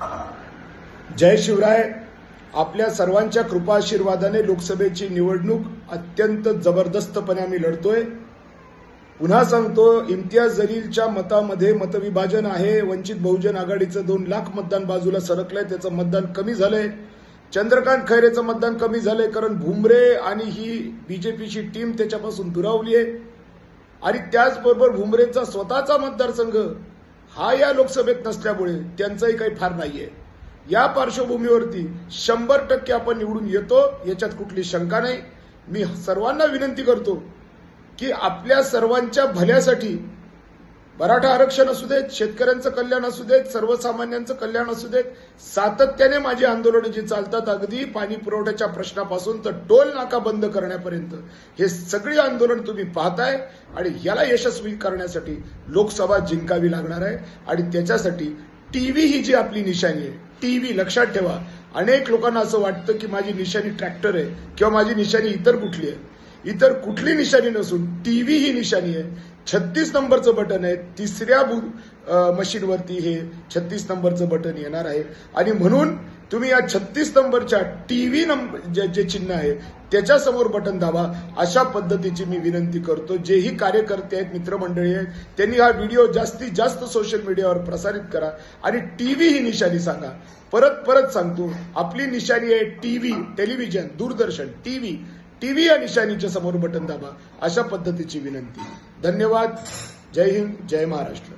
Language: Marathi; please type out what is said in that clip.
जय शिवराय. आपल्या सर्वांच्या कृपा आशीर्वादाने लोकसभेची निवडणूक अत्यंत जबरदस्तपणे आम्ही लढतोय. पुन्हा सांगतो इम्तियाज जलीलच्या मतामध्ये मतविभाजन आहे वंचित बहुजन आघाडीचं दोन लाख मतदान बाजूला सरकलंय त्याचं मतदान कमी झालंय. चंद्रकांत खैरेचं मतदान कमी झालंय कारण भुमरे आणि ही बीजेपीची टीम त्याच्यापासून दुरावली आहे आणि त्याचबरोबर भुमरेचा स्वतःचा मतदारसंघ हा या लोकसभेत नसल्यामुळे त्यांचंही काही फार नाहीये. या पार्श्वभूमीवरती शंभर टक्के आपण निवडून येतो याच्यात कुठली शंका नाही. मी सर्वांना विनंती करतो की आपल्या सर्वांच्या भल्यासाठी मराठा आरक्षण असू देत शेतकऱ्यांचं कल्याण असू देत सर्वसामान्यांचं कल्याण असू देत सातत्याने माझी आंदोलनं जी चालतात अगदी पाणी पुरवठ्याच्या प्रश्नापासून तर टोल नाका बंद करण्यापर्यंत हे सगळी आंदोलन तुम्ही पाहताय आणि याला यशस्वी करण्यासाठी लोकसभा जिंकावी लागणार आहे आणि त्याच्यासाठी टीव्ही ही जी आपली निशाणी आहे टीव्ही लक्षात ठेवा. अनेक लोकांना असं वाटतं की माझी निशाणी ट्रॅक्टर आहे किंवा माझी निशाणी इतर कुठली आहे. इतर कुठली निशाणी नसून टीव्ही ही निशाणी आहे. छत्तीस नंबरचं बटन आहे. तिसऱ्या बु मशीनवरती हे छत्तीस नंबरचं बटन येणार आहे. आणि म्हणून तुम्ही या छत्तीस नंबरच्या टीव्ही नंबर जे जे चिन्ह आहे त्याच्यासमोर बटन दाबा. अशा पद्धतीची मी विनंती करतो. जेही कार्यकर्ते आहेत मित्रमंडळी आहेत त्यांनी हा व्हिडिओ जास्तीत जास्त सोशल मीडियावर प्रसारित करा. आणि टीव्ही ही निशाणी सांगा. परत परत सांगतो आपली निशाणी आहे टीव्ही टेलिव्हिजन दूरदर्शन टीव्ही आणि या निशाणीच्या समोर बटन दाबा अशा पद्धतीची विनंती. धन्यवाद. जय हिंद जय महाराष्ट्र.